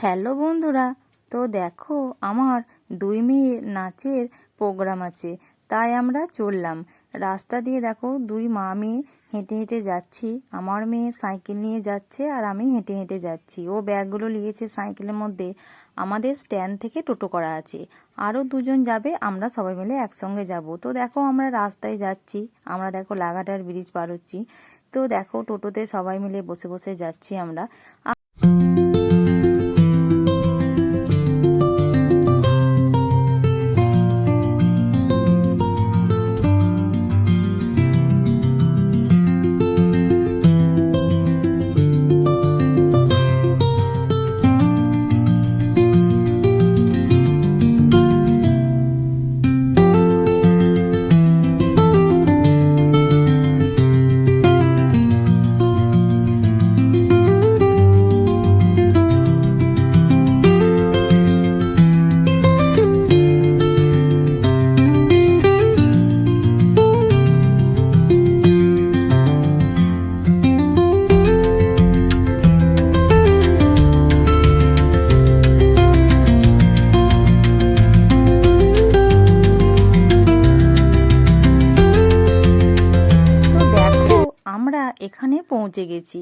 Hello বন্ধুরা, তো দেখো আমার দুই মেয়ের নাচের প্রোগ্রাম আছে, তাই আমরা চললাম। রাস্তা দিয়ে দেখো দুই মা মেয়ে হেঁটে হেঁটে যাচ্ছি, আমার মেয়ে সাইকেল নিয়ে যাচ্ছে আর আমি হেঁটে হেঁটে যাচ্ছি। ও ব্যাগগুলো নিয়েছে সাইকেলের মধ্যে, আমাদের স্ট্যান্ড থেকে টোটো করা আছে, আরও দুজন যাবে, আমরা সবাই মিলে একসঙ্গে যাব। তো দেখো আমরা রাস্তায় যাচ্ছি, আমরা দেখো লাগাটার ব্রিজ পার হচ্ছি, তো দেখো টোটোতে সবাই মিলে বসে বসে যাচ্ছি আমরা। পৌঁছে গেছি।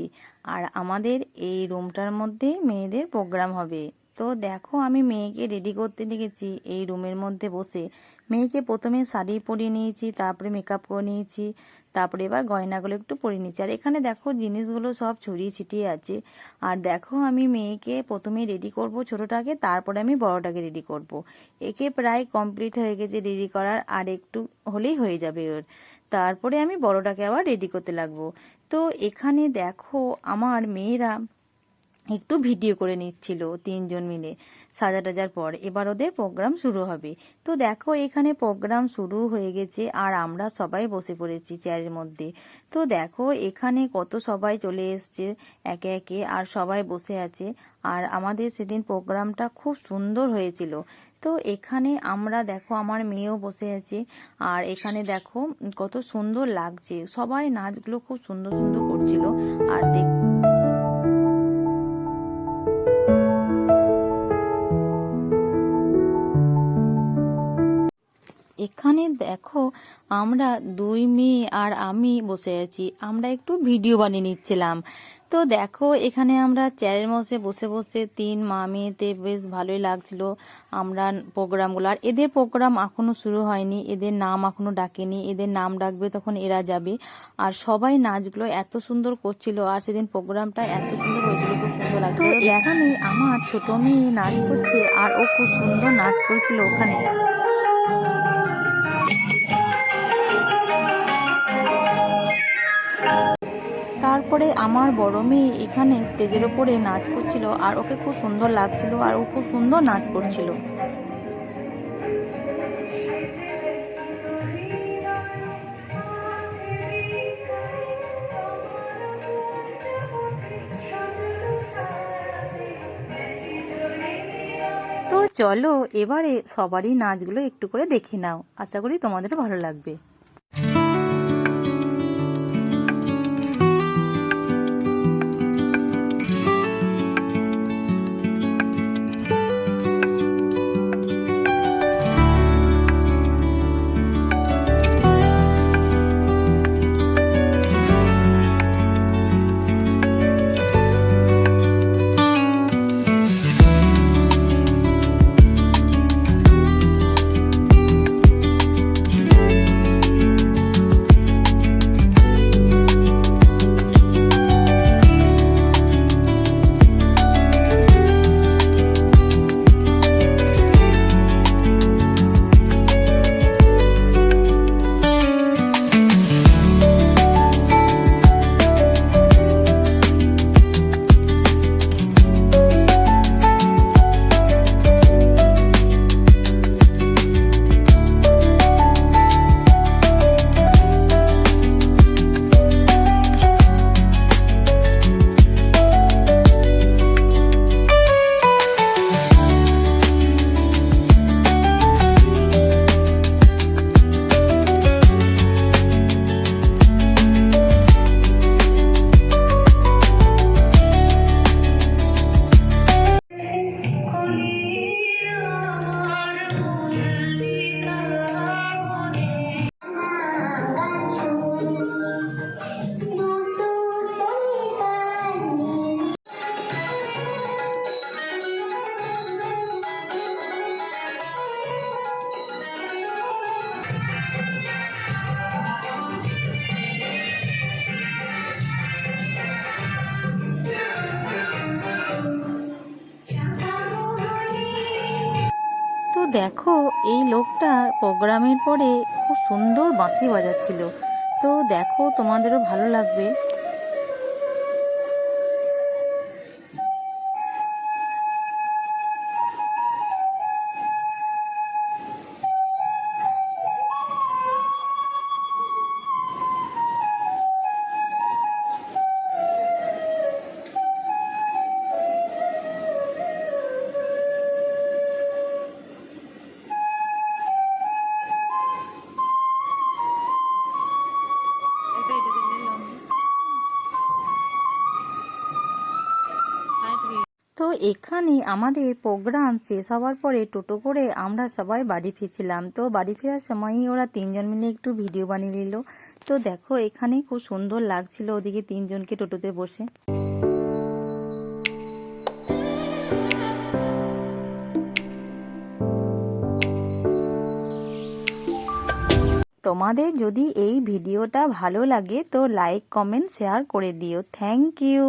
আর আমাদের এই রুমটার মধ্যে মেয়েদের প্রোগ্রাম হবে। তো দেখো, আমি মেয়েকে রেডি করতে দেখেছি এই রুমের মধ্যে বসে। মেয়েকে প্রথমে শাড়ি পরিয়ে নিয়েছি, তারপরে মেকআপ করে নিয়েছি, তারপরে এবার গয়নাগুলো একটু পরিয়ে নিয়েছি। আর এখানে দেখো, জিনিসগুলো সব ছড়িয়ে ছিটিয়ে আছে। আর দেখো, আমি মেয়েকে প্রথমে রেডি করব ছোটটাকে, তারপরে আমি বড়টাকে রেডি করব। একে প্রায় কমপ্লিট হয়ে গেছে রেডি করার, আর একটু হলেই হয়ে যাবে ওর। তারপরে আমি বড়টাকে আবার রেডি করতে লাগবো। তো এখানে দেখো আমার মেয়েরা একটু ভিডিও করে নিচ্ছিল তিনজন মিলে। সাজা টাজার পর এবার ওদের প্রোগ্রাম শুরু হবে। তো দেখো, এখানে প্রোগ্রাম শুরু হয়ে গেছে আর আমরা সবাই বসে পড়েছি চেয়ারের মধ্যে। তো দেখো, এখানে কত সবাই চলে এসছে একে একে আর সবাই বসে আছে। আর আমাদের সেদিন প্রোগ্রামটা খুব সুন্দর হয়েছিল। তো এখানে আমরা দেখো, আমার মেয়েও বসে আছে। আর এখানে দেখো, কত সুন্দর লাগছে। সবাই নাচগুলো খুব সুন্দর সুন্দর করছিল। আর দেখ এখানে দেখো, আমরা দুই মেয়ে আর আমি বসে আছি। আমরা একটু ভিডিও বানিয়ে নিচ্ছিলাম। তো দেখো, এখানে আমরা চেয়ারের মধ্যে বসে বসে তিন মা মেয়েতে বেশ ভালোই লাগছিল আমরা প্রোগ্রামগুলো। আর এদের প্রোগ্রাম এখনও শুরু হয়নি, এদের নাম এখনও ডাকেনি, এদের নাম ডাকবে তখন এরা যাবে। আর সবাই নাচগুলো এত সুন্দর করছিল, আর সেদিন প্রোগ্রামটা এত সুন্দর হয়েছিল, খুব সুন্দর লাগছিল। এখানে আমার ছোট মেয়ে নাচ করছে, আর ও খুব সুন্দর নাচ করছিল ওখানে। তারপরে আমার বড় মেয়ে এখানে স্টেজের ওপরে নাচ করছিল আর ওকে খুব সুন্দর লাগছিল আর ও খুব সুন্দর নাচ করছিল। তো চলো, এবারে সবারই নাচগুলো একটু করে দেখে নাও। আশা করি তোমাদেরও ভালো লাগবে। দেখো এই লোকটা প্রোগ্রামের পরে খুব সুন্দর বাঁশি বাজাচ্ছিল। তো দেখো তোমাদেরও ভালো লাগবে। তো এখানে আমাদের প্রোগ্রাম শেষ হওয়ার পরে টোটো করে আমরা সবাই বাড়ি ফিরছিলাম। তো বাড়ি ফেরার সময়ই ওরা তিনজন মিলে একটু ভিডিও বানিয়ে নিল। তো দেখো এখানে খুব সুন্দর লাগছিল ওদিকে তিনজনকে টোটোতে বসে। তোমাদের যদি এই ভিডিওটা ভালো লাগে তো লাইক কমেন্ট শেয়ার করে দিও। Thank you